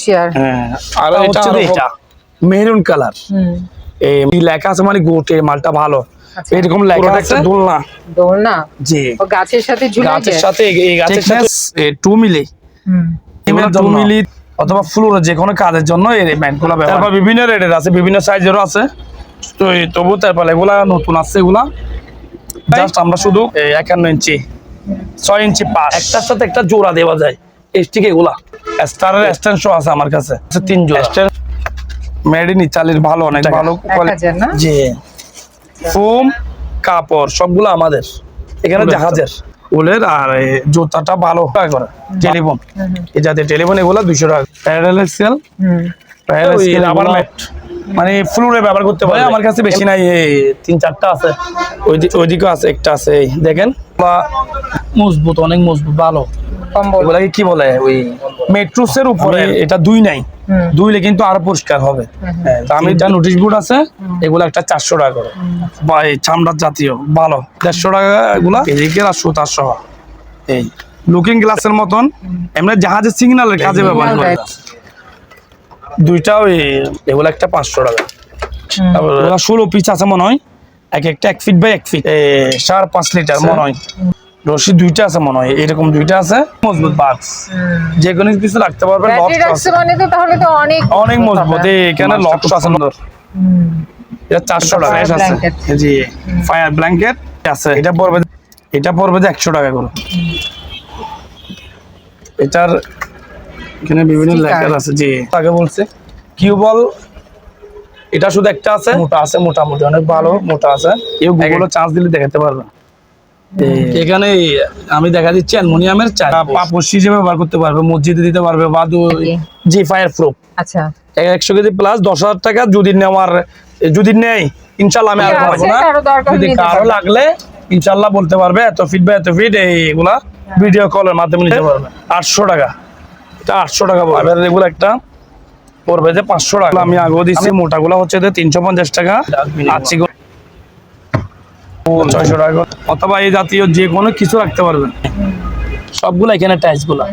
Chair হ্যাঁ আর এটা এটা মেরুন কালার এই লেখা আছে মানে গোটে মালটা ভালো। আচ্ছা। এরকম লেখা একটা দোলনা। দোলনা? জি। গাছের সাথে ঝুলে গাছের সাথে এই গাছের সাথে। টু মিলি হুম। টু মিলি অথবা ফ্লোরে যে কোনো কাজের জন্য এই ব্যান্ডগুলো তারপর বিভিন্ন রেটের আছে বিভিন্ন সাইজেরও আছে। তো এই তবু তারপর এগুলা নতুন আছে এগুলা। জাস্ট আমরা শুধু একান্ন ইঞ্চি ছয় ইঞ্চি পাঁচ একটার সাথে একটা জোড়া দেওয়া যায়। এগুলা। স্টারের এক্সটেনশন আছে আমার কাছে। আছে তিন জোড়া। মেড ইন ইতালির ভালো অনেক ভালো জি। ফোম কাপড় সবগুলো আমাদের। এখানে জাহাজের। উলের আর জুতাটা ভালো। টাকা করে। টেলিফোন। এই যাতে টেলিফোন এগুলো দুইশো টাকা। প্যারাডাল এক্সেল আবার ম্যাট মানে ফ্লোরে ব্যবহার করতে পারে আমার কাছে বেশি নাই তিন চারটা আছে। ওইদিকে আছে একটা আছে দেখেন। বা মজবুত অনেক মজবুত ভালো। এগুলাকে কি বলে? ওই মেট্রোসের উপরে। এটা দুই নাই। দুইলে কিন্তু আরও পরিষ্কার হবে। হ্যাঁ, আমি যা নোটিশ বোর্ড আছে এগুলো একটা চারশো টাকা করে। বা এই চামড়ার জাতীয় ভালো। দেড়শো টাকা এগুলা এদিকে আর সুতার সহ। এই লুকিং গ্লাসের মতন। এমনি জাহাজের সিগন্যালের কাজে ব্যবহার করে দুইটা ওই এগুলো একটা পাঁচশো টাকা। তারপর ষোলো পিস আছে মনে হয়। এক একটা এক ফিট বাই এক ফিট সাড়ে পাঁচ লিটার মনে হয়। রশি দুইটা আছে মনে হয় এরকম দুইটা আছে। মজবুত বাক্স। যে কোনো কিছু রাখতে পারবেন মানে তো তাহলে তো অনেক অনেক মজবুত এই এখানে মাছটা লক খুব আছে সুন্দর এটা চারশো টাকা fire আছে। জি ফায়ার ব্ল্যাঙ্কেট আছে। এটা পড়বে এটা পড়বে যে একশো টাকা করে। এটার এখানে বিভিন্ন। লেখার আছে জি। আগে বলছে কিউ বল এটা শুধু একটা আছে মোটা আছে মোটামুটি। অনেক ভালো মোটা আছে। কেউ গুগলে চার্জ দিলে দেখাতে পারবে। এখানে আমি দেখা দিচ্ছি অ্যালুমিনিয়ামের চা পাপোশ হিসেবে ব্যবহার করতে পারবে মসজিদে দিতে পারবে বা জি। ফায়ার প্রুফ আচ্ছা। একশো কেজি প্লাস দশ হাজার টাকা যদি নেওয়ার যদি নেই ইনশাল্লাহ আমি আর কমাবো না। যদি কারও লাগলে ইনশাল্লাহ বলতে পারবে এত ফিট বা এত ফিট এইগুলা ভিডিও কলের মাধ্যমে নিতে পারবে। আটশো টাকা। এটা আটশো টাকা আর এগুলো একটা পড়বে যে পাঁচশো টাকা। আমি আগেও দিচ্ছি মোটাগুলো হচ্ছে তিনশো পঞ্চাশ টাকা। আশি ছয়শো টাকা অথবা এই জাতীয় যে কোনো কিছু রাখতে পারবেন। সবগুলো এখানে টাইসগুলা।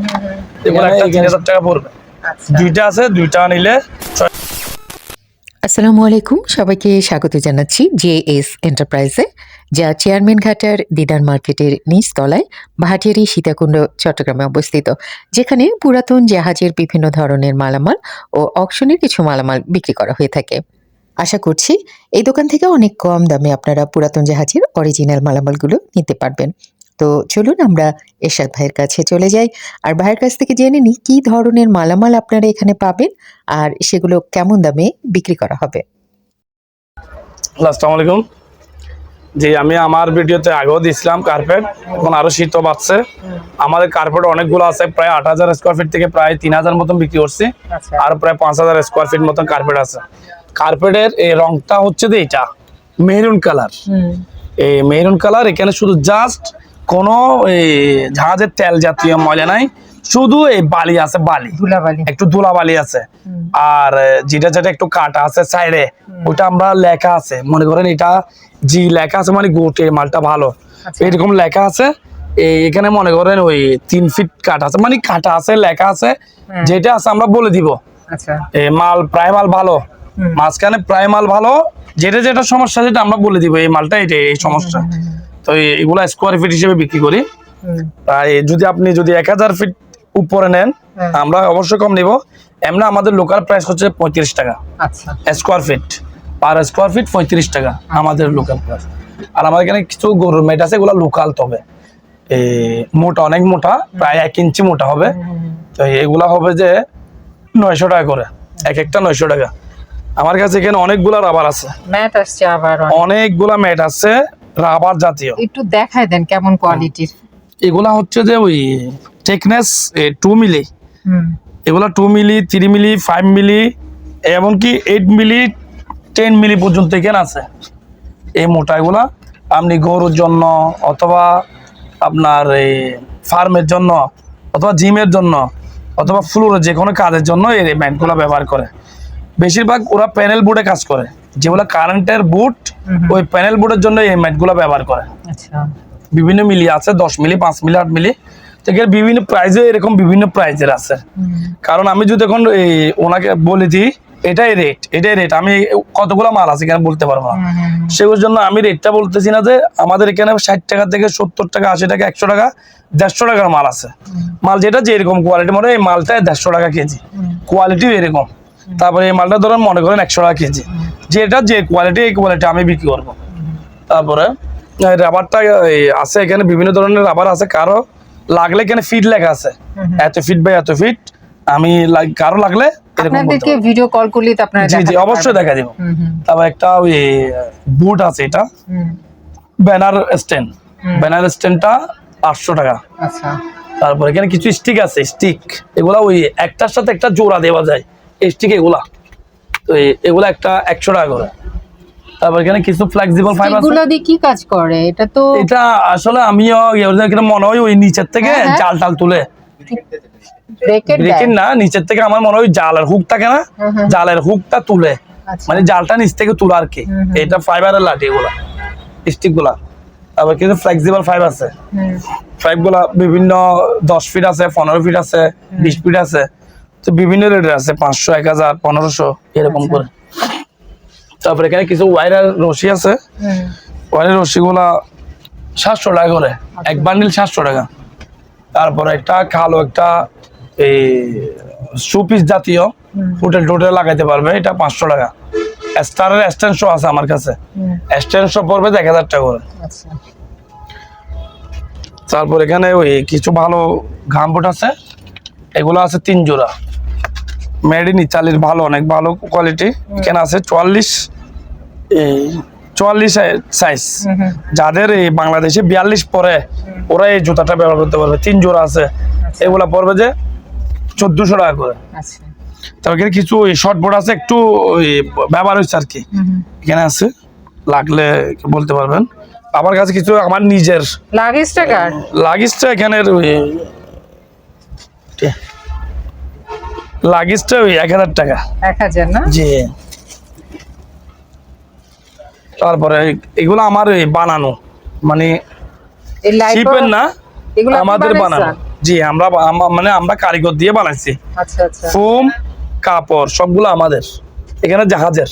এগুলো একটা তিন হাজার টাকা পড়বে। আচ্ছা। দুইটা আছে দুইটা নিলে আসসালামু আলাইকুম। সবাইকে স্বাগত জানাচ্ছি জে এস এন্টারপ্রাইজে যা চেয়ারম্যান ঘাটার দিদার মার্কেটের নিচ তলায় ভাটিয়ারি সীতাকুণ্ড চট্টগ্রামে অবস্থিত। যেখানে পুরাতন জাহাজের বিভিন্ন ধরনের মালামাল ও অকশনের কিছু মালামাল বিক্রি করা হয়ে থাকে। আশা করছি এই দোকান থেকে অনেক কম দামে আপনারা পুরাতন জাহাজের অরিজিনাল মালামালগুলো নিতে পারবেন। তো চলুন আমরা এরশাদ ভাইয়ের কাছে চলে যাই আর ভাইয়ের কাছ থেকে জেনে নিই কী ধরনের মালামাল আপনারা এখানে পাবেন আর সেগুলো কেমন দামে বিক্রি করা হবে। আসসালামু আলাইকুম। জি আমি আমার ভিডিওতে আগেও দিয়েছিলাম কার্পেট এখন আরও শীতও বাড়ছে। আমাদের কার্পেট অনেকগুলো আছে প্রায় আট হাজার স্কোয়ার ফিট থেকে প্রায় তিন হাজার মতন বিক্রি করছি। আচ্ছা। আর প্রায় পাঁচ হাজার স্কোয়ার ফিট মতন কার্পেট আছে। কার্পেটের এই রংটা হচ্ছে যে এটা মেরুন কালার এই মেরুন কালার এখানে শুধু জাস্ট কোনো এই জাহাজের তেল জাতীয় ময়লা নাই শুধু এই বালি আছে বালি। একটু ধুলা বালি আছে আর যেটা যেটা একটু কাটা আছে সাইডে ওটা আমরা লেখা আছে। মনে করেন এটা জি লেখা আছে মানে গোটে মালটা ভালো। আচ্ছা। এরকম লেখা আছে। এই এখানে মনে করেন ওই তিন ফিট কাটা আছে মানে কাটা আছে লেখা আছে। যেটা আছে আমরা বলে দিব। আচ্ছা। মাল প্রায় মাল ভালো। মাঝখানে প্রায় মাল ভালো যেটা যেটা সমস্যা সেটা আমরা বলে দিব এই মালটা এটা এই সমস্যা। তো এগুলা স্কোয়ার ফিট হিসেবে বিক্রি করি। তাই যদি আপনি যদি এক হাজার ফিট উপরে নেন হ্যাঁ। আমরা অবশ্যই কম নিব। এমনি আমাদের লোকাল প্রাইস হচ্ছে পঁয়ত্রিশ টাকা। আচ্ছা। Square feet per square feet পঁয়ত্রিশ টাকা আমাদের লোকাল প্রাইস আর আমাদের এখানে কিছু গরুর মেট আছে এগুলো লোকাল তবে। মোটা অনেক মোটা প্রায় এক ইঞ্চি মোটা হবে। তো এগুলা হবে যে নয়শো টাকা করে। এক একটা নয়শো টাকা। আমার কাছে এখানে অনেকগুলা রাবার আছে। ম্যাট আসছে আবার অনেক। অনেকগুলা ম্যাট আছে রাবার জাতীয়। একটু দেখায় দেন কেমন কোয়ালিটির। এগুলা হচ্ছে যে ওই টেকনেস টু মিলি হুম। এগুলো two milli three milli five milli এমনকি এইট মিলি টেন মিলি পর্যন্ত এখানে আছে। এই মোটা এগুলা আপনি গরুর জন্য অথবা আপনার এই ফার্মের জন্য অথবা জিমের জন্য অথবা ফ্লোরে যে কোনো কাজের জন্য এই ব্যান্ডগুলো ব্যবহার করে। বেশিরভাগ ওরা প্যানেল বোর্ডে কাজ করে। যেগুলো কারেন্টের বুট। ওই প্যানেল বোর্ডের জন্য এই ম্যাটগুলো ব্যবহার করে। আচ্ছা। বিভিন্ন মিলি আছে দশ মিলি পাঁচ মিলি আট মিলি। তো এখানে বিভিন্ন প্রাইজে এরকম বিভিন্ন প্রাইজের আছে। কারণ আমি যদি এখন এই ওনাকে বলে দিই এটাই রেট এটাই রেট আমি কতগুলো মাল আছে এখানে বলতে পারব না। সেগুলোর জন্য আমি রেটটা বলতেছি না যে আমাদের এখানে ষাট টাকা থেকে সত্তর টাকা আশি টাকা একশো টাকা দেড়শো টাকার মাল আছে। মাল যেটা যেরকম কোয়ালিটি মনে এই মালটা দেড়শো টাকা কেজি। কোয়ালিটিও এরকম। তারপরে এই মালটা ধরেন মনে করেন একশো টাকা কেজি। যেটা যে কোয়ালিটি এই কোয়ালিটি আমি বিক্রি করব। তারপরে রাবারটা আছে এখানে বিভিন্ন ধরনের রাবার আছে। কারও লাগলে এখানে ফিট লেখা আছে। এত ফিট বাই এত ফিট আমি কারও লাগলে আপনাদেরকে ভিডিও কল করলে তো আপনারা জি জি অবশ্যই দেখা দিব তারপর একটা ওই বুট আছে এটা। ব্যানার স্ট্যান্ড ব্যানার স্ট্যান্ডটা আটশো টাকা। আচ্ছা। তারপর এখানে কিছু স্টিক আছে স্টিক এগুলা ওই একটার সাথে একটা জোড়া দেওয়া যায়। স্টিক এগুলা। তো এগুলা একটা একশো টাকা করে। তারপর এখানে কিছু ফ্লেক্সিবল ফাইবার আছে। এগুলো দিয়ে কি কাজ করে? এটা তো এটা আসলে আমিও ইয়ে এখানে মনে হয় ওই নিচের থেকে হ্যাঁ, হ্যাঁ। জাল টাল তুলে ব্রেকেট না নিচের থেকে আমার মনে হয় জালের হুক থাকে না। জালের হুকটা তুলে। আচ্ছা। মানে জালটা নিচ থেকে তুলে আর কি। এটা ফাইবারের লাঠি এগুলা স্টিকগুলা। তারপর কিছু ফ্লেক্সিবল ফাইভ আছে। ফাইভগুলা বিভিন্ন দশ ফিট আছে পনেরো ফিট আছে বিশ ফিট আছে। তো বিভিন্ন রেটের আছে পাঁচশো এক হাজার পনেরোশো এরকম আচ্ছা। করে। তারপরে এখানে কিছু ওয়াইরার রশি আছে। ওয়াইরার রশিগুলা সাতশো টাকা করে। আচ্ছা। এক বান্ডিল সাতশো টাকা। তারপরে একটা কালো একটা এই সুপিস জাতীয় হোটেল টোটেল লাগাইতে পারবে এটা পাঁচশো টাকা। স্টারের এক্সটেনশো আছে আমার কাছে। এক্সটেনশো পড়বে এক হাজার টাকা করে। আচ্ছা। তারপর এখানে ওই কিছু ভালো ঘাম বুট আছে। এগুলো আছে তিন জোড়া। মেড ইন ইতালির ভালো অনেক ভালো কোয়ালিটি এখানে আছে চুয়াল্লিশ এই চুয়াল্লিশ সাইজ যাদের এই বাংলাদেশে বিয়াল্লিশ পরে ওরা এই জুতাটা ব্যবহার করতে পারবে। তিন জোড়া আছে। এগুলা পড়বে যে চোদ্দশো টাকা করে। আচ্ছা। তারপর এখানে কিছু শর্ট বোর্ড আছে একটু ওই ব্যবহার হচ্ছে আর কি। এখানে আছে লাগলে বলতে পারবেন। আমার কাছে কিছু আমার নিজের। লাগেজ টাকার লাগেজটা এখানে ওই লাগেজটা ওই এক হাজার টাকা। এক হাজার না? জি। তারপরে এগুলো আমার বানানো। মানে শিপের না আমাদের বানানো। জি আমরা মানে আমরা কারিগর দিয়ে বানাইছি। আচ্ছা আচ্ছা। ফোম কাপড় সবগুলো আমাদের। এখানে জাহাজের।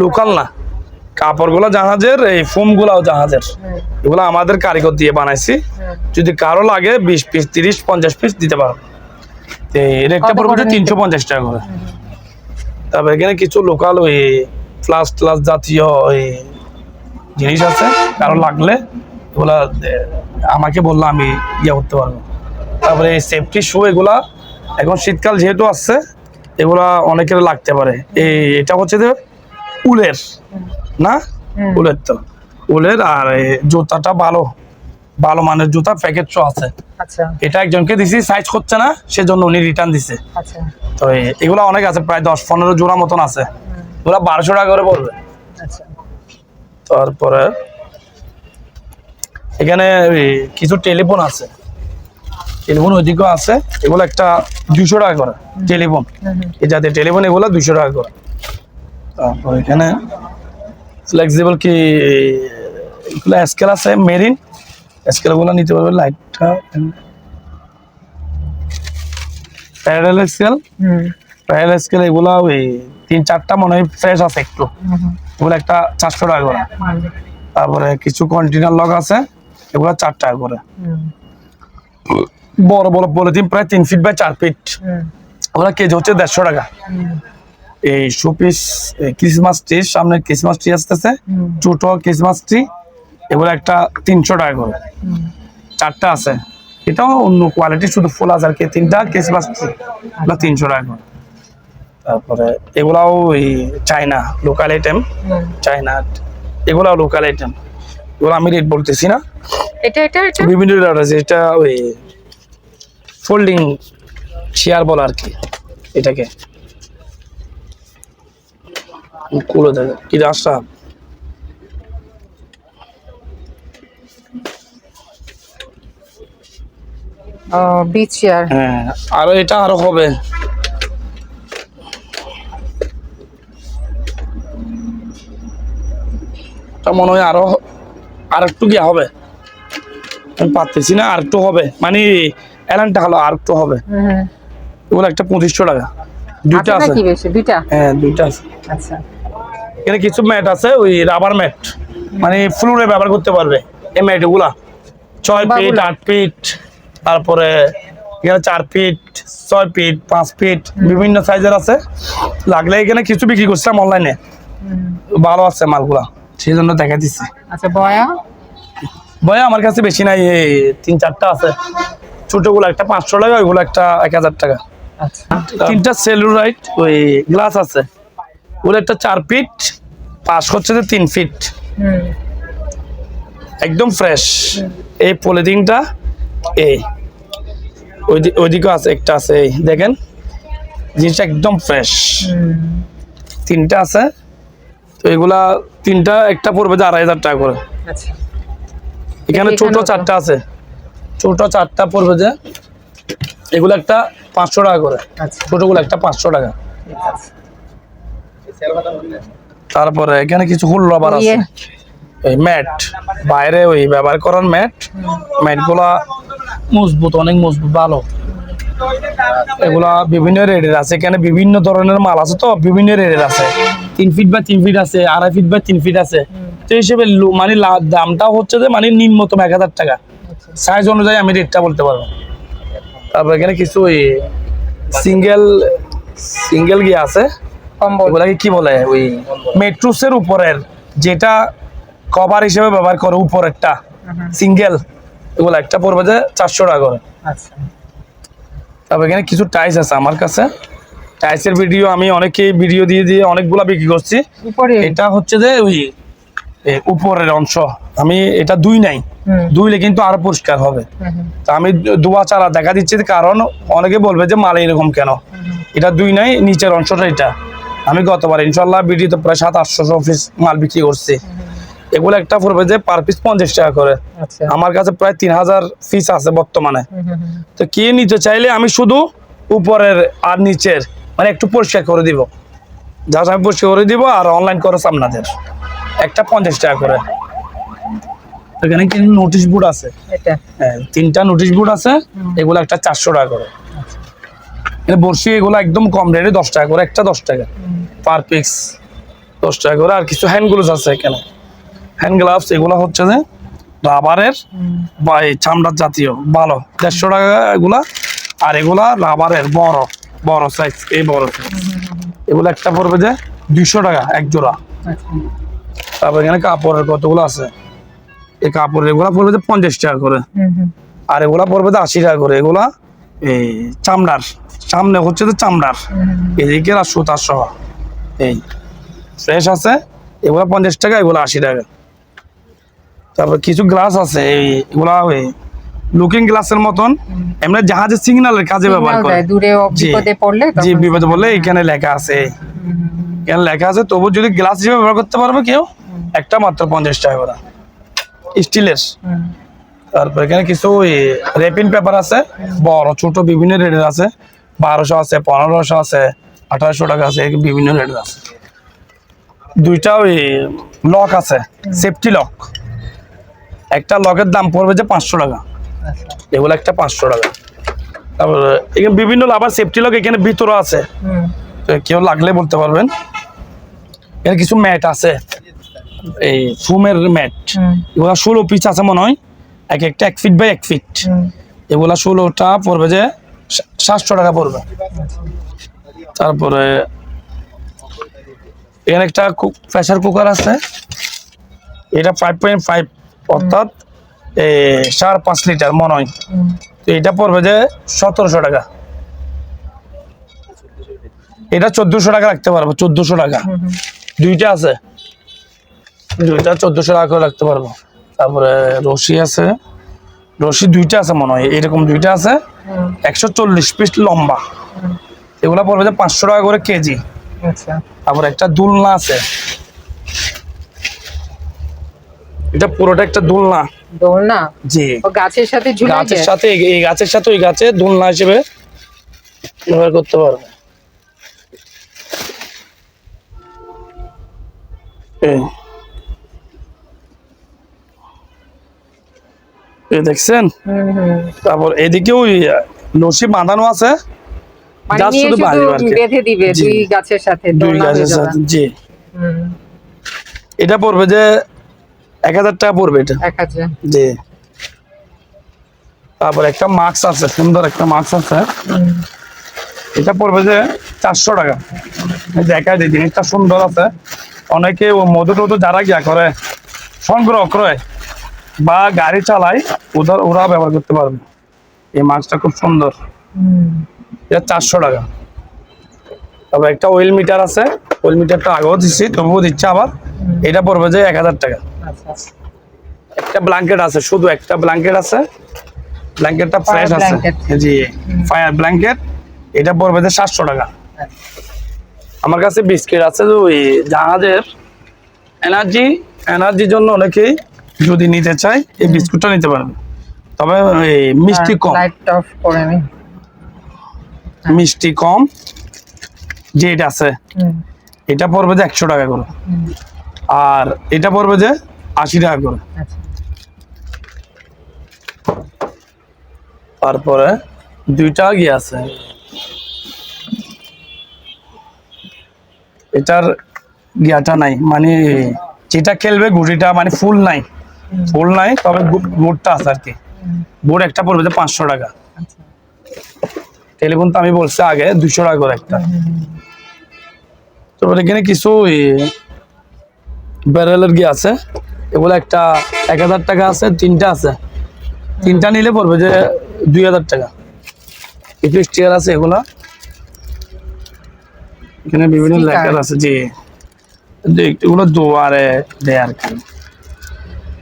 লোকাল না। কাপড়গুলো জাহাজের এই ফোম গুলাও জাহাজের এগুলো আমাদের কারিগর দিয়ে বানাইছি। যদি কারও লাগে বিশ পিস তিরিশ পঞ্চাশ পিস দিতে পারো। কত পড়বে তিনশো পঞ্চাশ টাকা করে। তারপর এখানে কিছু লোকাল ওই ফ্লাস ট্লাস জাতীয় ওই জিনিস আছে কারও লাগলে এগুলা আমাকে বলল আমি ইয়ে করতে পারব। তারপরে সেফটি শু এগুলা এখন শীতকাল যেহেতু আসছে এগুলা অনেকের লাগতে পারে। এই এটা হচ্ছে যে উলের না? উলের তো। উলের আর এই জুতাটা ভালো। ভালো মানের জুতা প্যাকেট আছে। আচ্ছা। এটা একজনকে দিছি সাইজ করছে না সেজন্য উনি রিটার্ন দিছে। আচ্ছা। তো এগুলা অনেক আছে প্রায় দশ পনেরো জোড়া মতন আছে। ওরা বারোশো টাকা করে পড়বে। আচ্ছা। তারপরে এখানে কিছু টেলিফোন আছে। টেলিফোন ওইদিকেও আছে এগুলো একটা দুশো টাকা করে টেলিফোন। এই যাতে টেলিফোন এগুলো দুশো টাকা করে। তারপর এখানে ফ্লেক্সিবল কি এগুলো স্কেল আছে মেরিন স্কেলগুলো নিতে পারবে লাইটটা প্যারাডাল স্কেল হুম, প্যারাডাল স্কেল এগুলো ওই তিন চারটা মনে হয় ফ্রেশ আছে একটু। এগুলো একটা চারশো টাকা করে। তারপরে কিছু কন্টেনার লগ আছে এগুলো চার টাকা করে। বড় বড় পলিথিন প্রায় তিন ফিট বাই চার ফিট ওগুলো কেজি হচ্ছে দেড়শো টাকা। এই শোপিস ক্রিসমাস ট্রি সামনে ক্রিসমাস ট্রি আসতেছে। ছোট ক্রিসমাস ট্রি এগুলো একটা তিনশো টাকা করে। চারটা আছে। এটাও অন্য কোয়ালিটি শুধু ফুল আছে আর কি তিনটা ট্রি এগুলো তিনশো টাকা করে। তারপরে এগুলাও ওই চায়না লোকাল আইটেম। চাইনা এগুলাও লোকাল আইটেম এগুলো আমি রেট বলতেছি না। এটা এটা এটা? বিভিন্ন রেট আছে এটা ওই ফোল্ডিং চেয়ার বলা আর কি এটাকে। কুলো দেখে কি রাস্তা। ও চেয়ার হ্যাঁ আরও এটা আরও হবে। তা মনে হয় আরও আর একটু কি হবে। আমি পারতেছি না আর একটু হবে। মানে এলানটা হলো আর একটু হবে। এগুলো একটা পঁচিশশো টাকা। দুইটা আছে। আছে দুইটা? হ্যাঁ দুইটা আছে। আচ্ছা। এখানে কিছু ম্যাট আছে ওই রাবার ম্যাট মানে ফ্লোরে ব্যবহার করতে পারবে এই ম্যাটগুলা ছয় ফিট আট ফিট তারপরে এখানে চার ফিট ছয় ফিট পাঁচ ফিট বিভিন্ন সাইজের আছে। লাগলে এখানে কিছু বিক্রি করছিলাম অনলাইনে ভালো আছে মালগুলা সেই জন্য দেখা দিচ্ছি আচ্ছা বয়া? ভয় আমার কাছে বেশি নাই এই তিন চারটা আছে। ছোটগুলো একটা পাঁচশো টাকা ওইগুলো একটা এক হাজার টাকা। আচ্ছা। তিনটা সেলুলাইট ওই গ্লাস আছে। ওগুলো একটা চার ফিট পাশ হচ্ছে যে তিন ফিট। একদম ফ্রেশ এই পলিথিনটা এই ওইদি- ওইদিকেও আছে একটা আছে এই দেখেন জিনিসটা একদম ফ্রেশ তিনটা আছে তো এগুলা তিনটা একটা পড়বে যে আড়াই হাজার টাকা করে। আচ্ছা। এখানে ছোট চারটা আছে। ছোট চারটা পড়বে যে এগুলো একটা পাঁচশো টাকা করে। আচ্ছা। ছোটগুলো একটা পাঁচশো টাকা। তারপরে এখানে কিছু হুল রবার আছে। ইয়ে। এই ম্যাট। বাইরে ওই ব্যবহার করার ম্যাট। ম্যাটগুলা মজবুত অনেক মজবুত ভালো। এগুলা বিভিন্ন রেটের আছে। এখানে বিভিন্ন ধরনের মাল আছে তো বিভিন্ন রেটের আছে। তিন ফিট বা তিন ফিট আছে আড়াই ফিট বা তিন ফিট আছে। তো হিসেবে মানে দামটা হচ্ছে যে মানে নিম্নতম এক হাজার টাকা। সাইজ অনুযায়ী আমি রেটটা বলতে পারব। তারপর এখানে কিছু ওই সিঙ্গেল সিঙ্গেল গিয়ে আছে। ওগুলাকে কি বলে? ওই মেট্রোসের উপরের যেটা কভার হিসেবে ব্যবহার করে উপরেরটা। সিঙ্গেল এগুলো একটা পড়বে যে চারশো টাকা করে। আচ্ছা। তারপর এখানে কিছু টাইস আছে আমার কাছে। টাইসের ভিডিও আমি অনেকে ভিডিও দিয়ে দিয়ে অনেকগুলা বিক্রি করছি। এটা হচ্ছে যে ওই উপরের অংশ। আমি এটা দুই নাই। দুইলে কিন্তু আরও পরিষ্কার হবে। তা আমি দোয়া চালা দেখা দিচ্ছি কারণ অনেকে বলবে যে মাল এরকম কেন? এটা দুই নাই নিচের অংশটা এটা। আমি গতবার ইনশাল্লাহ ভিডিওতে প্রায় সাত আটশো পিস মাল বিক্রি করছি। এগুলো একটা পড়বে যে পার পিস পঞ্চাশ টাকা করে। আচ্ছা। আমার কাছে প্রায় তিন হাজার পিস আছে বর্তমানে। তো কে নিতে চাইলে আমি শুধু উপরের আর নিচের মানে একটু পরিষ্কার করে দিব। জাস্ট আমি পরিষ্কার করে দিব আর অনলাইন খরচ আপনাদের। একটা পঞ্চাশ টাকা করে। এখানে কিন্তু নোটিশ বোর্ড আছে। হ্যাঁ তিনটা নোটিশ বোর্ড আছে। এগুলো একটা চারশো টাকা করে। বর্ষি এগুলো একদম কম রেটে দশ টাকা করে একটা দশ টাকা। পার পিক্স দশ টাকা করে। আর কিছু হ্যান্ড গ্লোভস আছে এখানে। হ্যান্ড গ্লাভস এগুলো হচ্ছে যে রাবারের বা এই চামড়ার জাতীয়। ভালো দেড়শো টাকা এগুলা। আর এগুলা রাবারের বড় বড় সাইজ এই বড় সাইজ এগুলো একটা পড়বে যে দুইশো টাকা এক জোড়া তারপর এখানে কাপড়ের কতগুলো আছে? এই কাপড়ের এগুলা পড়বে যে পঞ্চাশ টাকা করে। আর এগুলা পড়বে তো আশি টাকা করে। এগুলা এই চামড়ার সামনে হচ্ছে যে চামড়ার। এদিকে আর সুতার সহ। এই ফ্রেশ আছে। এগুলা পঞ্চাশ টাকা এগুলা আশি টাকা। তারপর কিছু গ্লাস আছে এই এগুলা ওই লুকিং গ্লাসের মতন। এমনি জাহাজের সিগন্যালের কাজে ব্যবহার করে। দূরে বিপদে পড়লে জি বিপদে বললে এখানে লেখা আছে। এখানে লেখা আছে তবু যদি গ্লাস হিসেবে ব্যবহার করতে পারবে কেউ একটা মাত্র পঞ্চাশ টাকা করে। স্টিলের তারপর এখানে কিছু রেপিন পেপার আছে বড় ছোট বিভিন্ন রেটের আছে। বারোশো আছে পনেরোশো আছে আঠারোশো টাকা আছে বিভিন্ন রেটের আছে। দুইটা ওই লক আছে সেফটি লক একটা লকের দাম পড়বে যে পাঁচশো টাকা। আচ্ছা। এগুলো একটা পাঁচশো টাকা। তারপর এখানে বিভিন্ন আবার সেফটি লক এখানে ভিতরে আছে। তো কেউ লাগলে বলতে পারবেন। এখানে কিছু ম্যাট আছে। এই ফুমের ম্যাট। এগুলা ষোলো পিস আছে মনে হয়। এক একটা এক ফিট বাই এক ফিট এগুলা ষোলোটা পড়বে যে সাতশো টাকা পড়বে। তারপরে এখানে একটা প্রেশার কুকার আছে। এটা ফাইভ পয়েন্ট ফাইভ অর্থাৎ এ, সাড়ে পাঁচ লিটার মনে হয় তো এটা পড়বে যে সতেরোশো টাকা। এটা চোদ্দশো টাকা রাখতে পারব চোদ্দশো টাকা। দুইটা আছে। দুইটা চোদ্দশো টাকা করে রাখতে পারব। তারপরে রশি আছে। রশি দুইটা আছে মনে হয় এরকম দুইটা আছে। একশো চল্লিশ পিস লম্বা। এগুলা পড়বে যে পাঁচশো টাকা করে কেজি। আচ্ছা। তারপর একটা দুলনা আছে। এটা পুরোটা একটা দুলনা। দোলনা? জি। গাছের সাথে ঝুলে গাছের সাথে এই- গাছের সাথে ওই গাছে দোলনা হিসেবে ব্যবহার করতে পারবে। দেখছেন? তারপর এদিকে ওই লসি বাঁধানো আছে। মানে শুধু। বেঁধে দিবে দুই গাছের সাথে দুই গাছের সাথে জি। এটা পড়বে যে এক হাজার টাকা পড়বে এটা। এক হাজার। জি। তারপর একটা মাস্ক আছে সুন্দর একটা মাস্ক আছে। এটা পড়বে যে চারশো টাকা। দেখায় যে জিনিসটা সুন্দর আছে। অনেকে ও মধু টধু যারা গিয়া করে সংগ্রহ করে বা গাড়ি চালায় ওদের ওরা ব্যবহার করতে পারবে। এই মাছটা খুব সুন্দর। এটা চারশো টাকা। তারপর একটা ওয়েল মিটার আছে। ওয়েল মিটারটা আগেও দিচ্ছি তবুও দিচ্ছে আবার। এটা পড়বে যে এক হাজার টাকা। একটা ব্ল্যাঙ্কেট আছে শুধু একটা ব্ল্যাঙ্কেট আছে। ব্ল্যাঙ্কেটটা ফ্রেশ আছে। জি ফায়ার ব্ল্যাঙ্কেট এটা পড়বে যে সাতশো টাকা। আমার কাছে বিস্কিট আছে যে ওই জাহাজের এনার্জি এনার্জির জন্য অনেকেই যদি নিতে চায় এই বিস্কুটটা নিতে পারবে। তবে এই মিষ্টি কম। লাইট অফ করে নি। মিষ্টি কম যে এটা আছে। এটা পড়বে যে একশো টাকা করে। আর এটা পড়বে যে আশি টাকা করে। আচ্ছা। তারপরে দুইটা গিয়ে আছে? এটার গিয়াটা নাই মানে যেটা খেলবে গুটিটা মানে ফুল নাই। ফুল নাই তবে বোর্ডটা আছে আর কি। বোর্ড একটা পড়বে যে পাঁচশো টাকা। আচ্ছা। টেলিফোন তো আমি বলছি আগে দুশো টাকা করে একটা। তারপরে এখানে কিছু ব্যারেলের গিয়ে আছে? এগুলো একটা এক হাজার টাকা আছে তিনটা আছে। তিনটা নিলে পড়বে যে দুই হাজার টাকা। কিছু স্টিয়ার আছে এগুলা। এখানে বিভিন্ন? লেখার আছে যে এগুলো দুয়ারে দেয় আর কি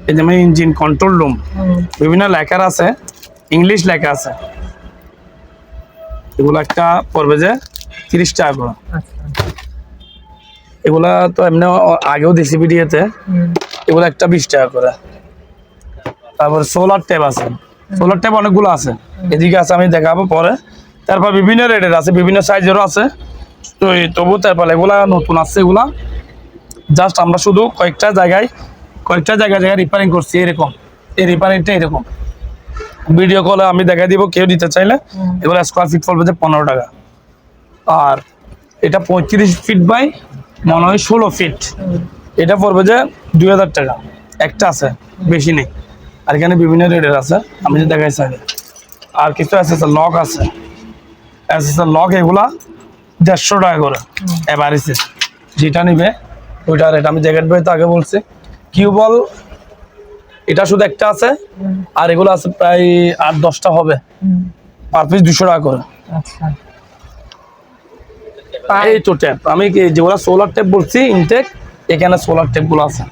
এই যেমন ইঞ্জিন কন্ট্রোল রুম বিভিন্ন লেখার আছে ইংলিশ লেখা আছে। এগুলো একটা পড়বে যে তিরিশ টাকা করে। আচ্ছা। এগুলা তো এমনি আগেও দিছি ভিডিওতে এগুলো একটা বিশ টাকা করে। তারপর সোলার ট্যাপ আছে। সোলার ট্যাপ অনেকগুলো আছে। এদিকে আছে, আমি দেখাবো পরে। তারপর বিভিন্ন রেটের আছে, বিভিন্ন সাইজেরও আছে। তো তবু তারপর এগুলা নতুন আছে এগুলা। জাস্ট আমরা শুধু কয়েকটা জায়গায় কয়েকটা জায়গায় জায়গায় রিপেয়ারিং করছি এরকম। এই রিপেয়ারিংটা এরকম। ভিডিও কলে আমি দেখাই দিব, কেউ দিতে চাইলে। এগুলো স্কোয়ার ফিট পড়বে যে পনেরো টাকা। আর এটা পঁয়ত্রিশ ফিট বাই মনে হয় ষোলো ফিট এটা পড়বে যে দুই হাজার টাকা। একটা আছে বেশি নেই। আর এখানে বিভিন্ন রেটের আছে। আমি যে দেখাই চাই আর কিছু আছে লক আছে। আছে লক এগুলা দেড়শো টাকা করে। এসে যেটা নিবে ওইটা রেট আমি জ্যাকেট বই তো আগে বলছি। কিউবল এটা শুধু একটা আছে। আর এগুলো আছে প্রায় আট দশটা হবে। পার পিস দুশো টাকা করে। আচ্ছা। এই তো ট্যাপ আমি যেগুলো সোলার ট্যাপ বলছি ইনটেক এখানে সোলার ট্যাপগুলো আছে।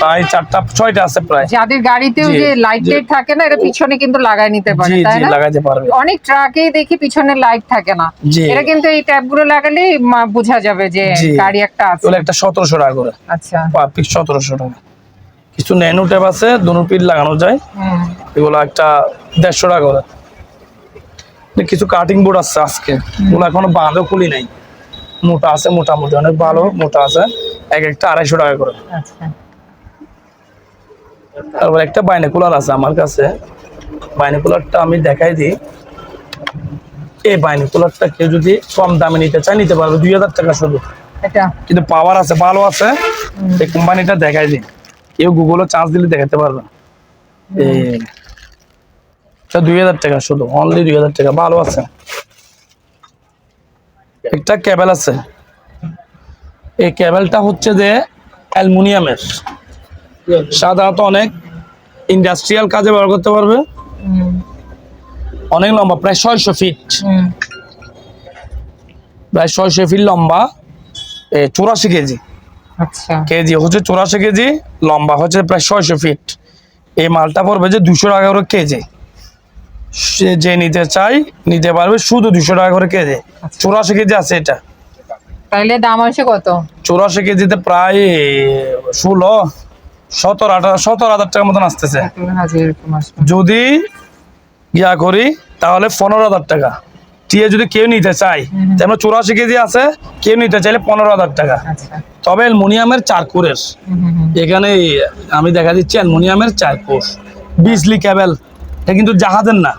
প্রায় চারটা ছয়টা আছে প্রায়। যাদের গাড়িতেও যে লাইট। টাইট থাকে না এটা পিছনে কিন্তু লাগাই নিতে পারে তাই জি না? লাগাইতে পারবে। অনেক ট্রাকেই দেখি পিছনে লাইট থাকে না। এটা কিন্তু এই ট্যাবগুলো লাগালে বোঝা যাবে যে গাড়ি একটা আছে। একটা সতেরোশো টাকা করে। আচ্ছা। পিস সতেরোশো টাকা। কিছু ন্যানো ট্যাপ আছে দুনো পিট লাগানো যায়। হুম, এগুলো একটা দেড়শো টাকা করে। কিছু কাটিং বোর্ড আছে আজকে। ওগুলো এখনও বাঁধও খুলি নাই। মোটা আছে মোটামুটি অনেক ভালো মোটা আছে। এক একটা আড়াইশো টাকা করে। আচ্ছা। তারপর একটা বাইনাকুলার আছে আমার কাছে। বাইনাকুলারটা আমি দেখাই দিই। এই বাইনাকুলারটা কেউ যদি কম দামে নিতে চায় নিতে পারবে। দুই হাজার টাকা শুধু। কিন্তু পাওয়ার আছে ভালো আছে। এই কোম্পানিটা দেখাই দিই। কেউ গুগলে চার্জ দিলে দেখাতে পারবে। দুই হাজার টাকা শুধু। অনলি দুই হাজার টাকা। ভালো আছে। একটা কেবল আছে। এই কেবলটা হচ্ছে যে অ্যালুমিনিয়ামের। সাধারণত অনেক ইন্ডাস্ট্রিয়াল কাজে ব্যবহার করতে পারবে। অনেক লম্বা প্রায় ছয়শো ফিট। প্রায় ছয়শো ফিট লম্বা চুরাশি কেজি। আচ্ছা। কেজি হচ্ছে চুরাশি কেজি লম্বা হচ্ছে প্রায় ছয়শো ফিট। এই মালটা পড়বে যে দুশো টাকা করে কেজি। সে যে নিতে চাই নিতে পারবে শুধু দুশো টাকা করে কেজি। চুরাশি কেজি আছে এটা। তাইলে দাম আছে কত? চুরাশি কেজিতে প্রায় ষোলো সতেরো আঠারো সতেরো হাজার টাকার মতন আসতেছে। যদি ইয়া করি তাহলে পনেরো হাজার টাকা। টিয়ে যদি কেউ নিতে চাই। তেমন চুরাশি কেজি আছে কেউ নিতে চাইলে পনেরো হাজার টাকা। আচ্ছা। তবে অ্যালমোনিয়ামের চার কোরের হুম, হুম, হুম, এখানে আমি দেখা দিচ্ছি অ্যালমোনিয়ামের চার কোষ বিজলি কেবল এটা কিন্তু জাহাজের না।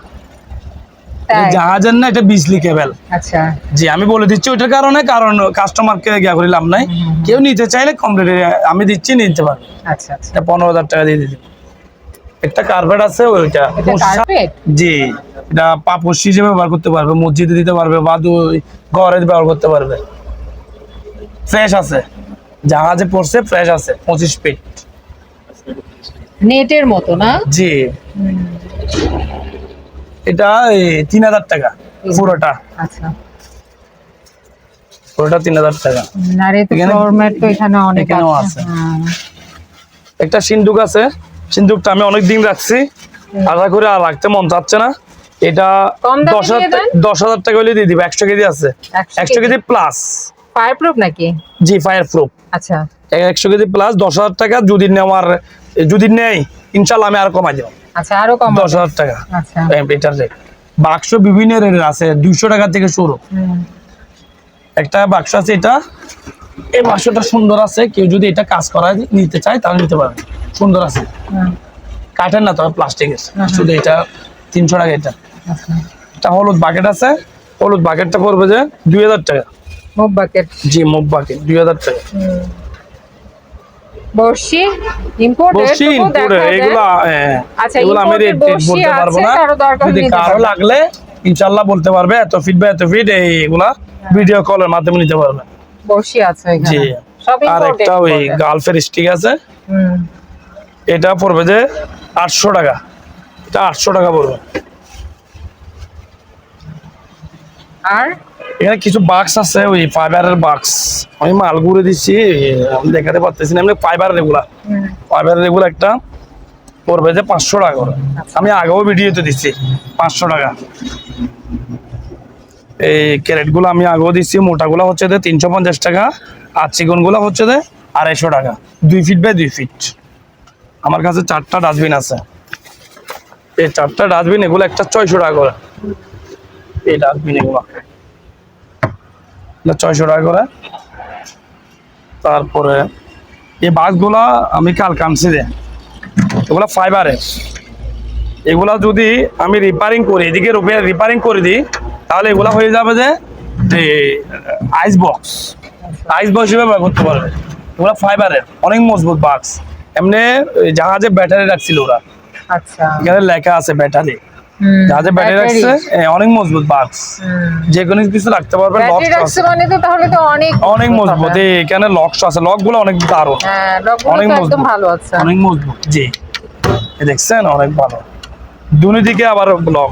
জাহাজের না এটা বিজলি কেবল। আচ্ছা। জি আমি বলে দিচ্ছি ওইটার কারণে কারণ কাস্টমারকে গিয়া করে লাভ নাই। কেউ নিতে চাইলে কম রেটে আমি দিচ্ছি নিতে পারবে। আচ্ছা আচ্ছা। পনেরো হাজার টাকা দিয়ে দিচ্ছি একটা কার্পেট আছে ওইটা জি এটা পাপোশ হিসেবে ব্যবহার করতে পারবে মসজিদে দিতে পারবে বা ঘরে ব্যবহার করতে পারবে। ফ্রেশ আছে। জাহাজে পড়ছে ফ্রেশ আছে পঁচিশ ফিট নেটের মতো না? জি। এটা তিন হাজার টাকা পুরোটা। আচ্ছা। পুরোটা তিন হাজার টাকা। এখানেও আছে। হ্যাঁ। একটা সিন্দুক আছে। সিন্দুকটা আমি অনেক দিন রাখছি। আশা করে আর রাখতে মন চাচ্ছে না। এটা দশ হাজার দশ হাজার টাকা হলে দিয়ে দিবে। একশো কেজি আছে। একশো কেজি। প্লাস ফায়ার প্রুফ নাকি? জি ফায়ার প্রুফ আচ্ছা। একশো কেজি প্লাস দশ হাজার টাকা যদি নেওয়ার যদি নেই ইনশাল্লাহ আমি আর কমাই দেবো। আচ্ছা আরও কম দশ হাজার টাকা। আচ্ছা। এটার রেট বাক্স বিভিন্ন রেটের আছে দুইশো টাকা থেকে শুরু। একটা বাক্স আছে এটা এই বাক্সটা সুন্দর আছে কেউ যদি এটা কাজ করা নিতে চায় তাহলে নিতে পারবে। সুন্দর আছে। কাঠের না তবে প্লাস্টিকের শুধু এটা তিনশো টাকা এটা। আচ্ছা। একটা হলুদ বাকেট আছে। হলুদ বাকেটটা পড়বে যে দুই হাজার টাকা। মুভ বাকেট জি মুভ বাকেট দুই হাজার টাকা। বর্ষি ইম্পোর্টেড এগুলা হ্যাঁ, আচ্ছা, এগুলো আমি রেট বলতে পারব না। যদি কারও লাগলে ইনশাল্লাহ বলতে পারবে এত ফিট বা এত ফিট এগুলা ভিডিও কলের মাধ্যমে নিতে পারবে। বর্ষি আছে জি। আর একটা ওই। গালফের স্টিক আছে। এটা পড়বে যে আটশো টাকা। এটা আটশো টাকা পড়বে। আর? এখানে কিছু বাক্স আছে ওই ফাইবারের বাক্স আমি মাল ঘুরে দিচ্ছি আমি দেখাতে পারতেছি না এমনি ফাইবারের এগুলা হুম, ফাইবারের এগুলো একটা পড়বে যে পাঁচশো টাকা করে। আমি আগেও ভিডিওতে দিচ্ছি পাঁচশো টাকা। এই ক্যারেটগুলো আমি আগেও দিচ্ছি মোটাগুলো হচ্ছে যে তিনশো পঞ্চাশ টাকা আর চিকনগুলো হচ্ছে যে আড়াইশো টাকা। দুই ফিট বাই দুই ফিট আমার কাছে চারটা ডাস্টবিন আছে। এই চারটা ডাস্টবিন এগুলো একটা ছয়শো টাকা করে। এই ডাস্টবিন এগুলো ছয়শো টাকা করে। তারপরে এই বাসগুলা আমি কাল কানছি যে এগুলা ফাইবারের এগুলা যদি আমি রিপেয়ারিং করি এদিকে রিপেয়ারিং করে দিই তাহলে এগুলা হয়ে যাবে যে আইস বক্স আইস বক্স হিসেবে ব্যবহার করতে পারবে। এগুলা ফাইবারের অনেক মজবুত বাক্স এমনি জাহাজে ব্যাটারি রাখছিল ওরা। আচ্ছা। এখানে লেখা আছে ব্যাটারি হুম, ব্যাটারি রাখছে অনেক মজবুত বাক্স যে কোনো কিছু রাখতে পারবে লক রাখছে মানে তো তাহলে তো অনেক অনেক মজবুত এখানে লক আছে। লকগুলো অনেক দারুণ। হ্যাঁ অনেক মজবুত। ভালো আছে। অনেক মজবুত। জি। দেখছেন? অনেক ভালো। দিকে আবার লক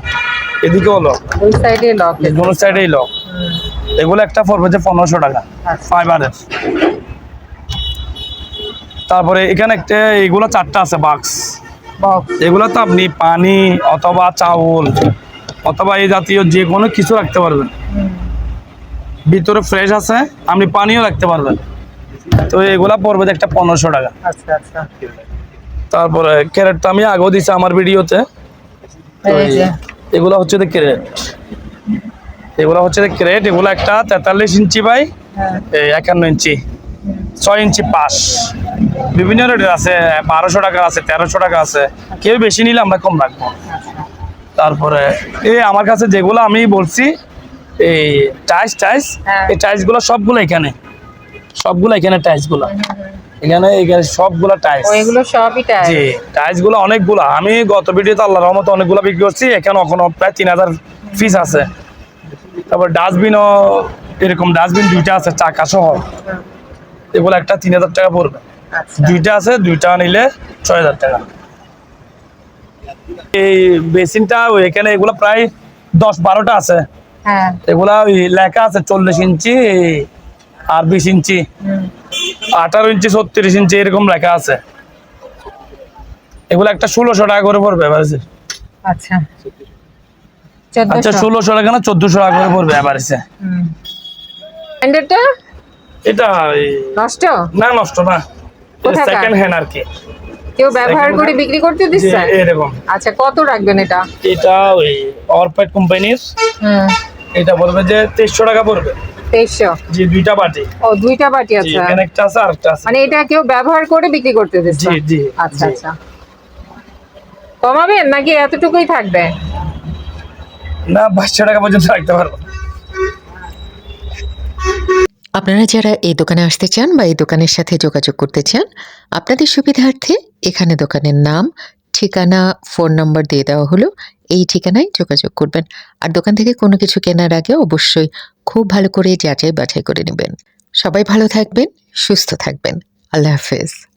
এদিকেও লক ওই সাইডে লক দুনো সাইডেই লক এগুলো একটা পড়বে যে পনেরোশো টাকা। আচ্ছা। ফাইবারের তারপরে এখানে একটা এগুলো চারটা আছে বক্স এগুলো তো আপনি পানি অথবা চাউল অথবা এই জাতীয় যে কোনো কিছু রাখতে পারবেন। ভিতরে ফ্রেশ আছে আপনি পানিও রাখতে পারবেন। তো এগুলা পড়বে একটা পনেরোশো টাকা। আচ্ছা আচ্ছা। তারপরে ক্যারেট তো আমি আগেও দিছি আমার ভিডিওতে। তো এগুলো হচ্ছে যে ক্রেট এগুলো হচ্ছে যে ক্রেট এগুলো একটা তেতাল্লিশ ইঞ্চি বাই হ্যাঁ। একান্ন ইঞ্চি। ছয় ইঞ্চি পাশ। বিভিন্ন রেটের আছে বারোশো টাকা আছে তেরোশো টাকা আছে। কেউ বেশি নিলে আমরা কম রাখব। তারপরে এই আমার কাছে যেগুলো আমি বলছি এই টাইস টাইস হ্যাঁ। এই টাইসগুলো সবগুলো এখানে। সবগুলো এখানে টাইসগুলো এখানে এখানে সবগুলো টাইস এগুলো সবই টাইল জি টাইলসগুলো অনেকগুলো। আমি গত ভিডিওতে আল্লাহ রহমত অনেকগুলো বিক্রি করছি। এখানে এখনও প্রায় তিন হাজার পিস আছে। তারপর ডাস্টবিনও এরকম ডাস্টবিন দুইটা আছে চাকা সহ এগুলো একটা তিন হাজার টাকা পড়বে। আচ্ছা। দুইটা আছে দুইটা নিলে ছয় হাজার টাকা। এই বেসিনটা এখানে এগুলো প্রায় দশ বারোটা আছে। হ্যাঁ। এগুলা লেখা আছে চল্লিশ ইঞ্চি আর বিশ ইঞ্চি। আঠারো ইঞ্চি ছত্রিশ ইঞ্চি এরকম লেখা আছে। এগুলো একটা ষোলোশো টাকা করে পড়বে এভারেজে আচ্ছা। আচ্ছা ষোলোশো টাকা না চোদ্দশো টাকা করে পড়বে এভারেজে ব্র্যান্ডেডটা এটা নষ্ট? না নষ্ট না। সেকেন্ড হ্যান্ড আর কি। কেউ ব্যবহার করে বিক্রি করতে দিচ্ছে? এরকম আচ্ছা কত রাখবেন এটা? এটা ওই অরপেট কোম্পানির। এটা পড়বে যে তেইশশো টাকা পড়বে। তেইশশো? দুইটা বাটি। ও দুইটা বাটি আচ্ছা। একটা আছে আর একটা আছে। মানে এটা কেউ ব্যবহার করে বিক্রি করতে দিচ্ছে? জি জি আচ্ছা আচ্ছা। কমাবেন নাকি এতটুকুই থাকবে? না বাইশশো টাকা পর্যন্ত রাখতে পারব। আপনারা যারা এই দোকানে আসতে চান বা এই দোকানের সাথে যোগাযোগ করতে চান, আপনাদের সুবিধার্থে এখানে দোকানের নাম, ঠিকানা, ফোন নম্বর দিয়ে দেওয়া হলো। এই ঠিকানায় যোগাযোগ করবেন। আর দোকান থেকে কোনো কিছু কেনার আগে অবশ্যই খুব ভালো করে যাচাই বাছাই করে নেবেন। সবাই ভালো থাকবেন, সুস্থ থাকবেন। আল্লাহ হাফেজ।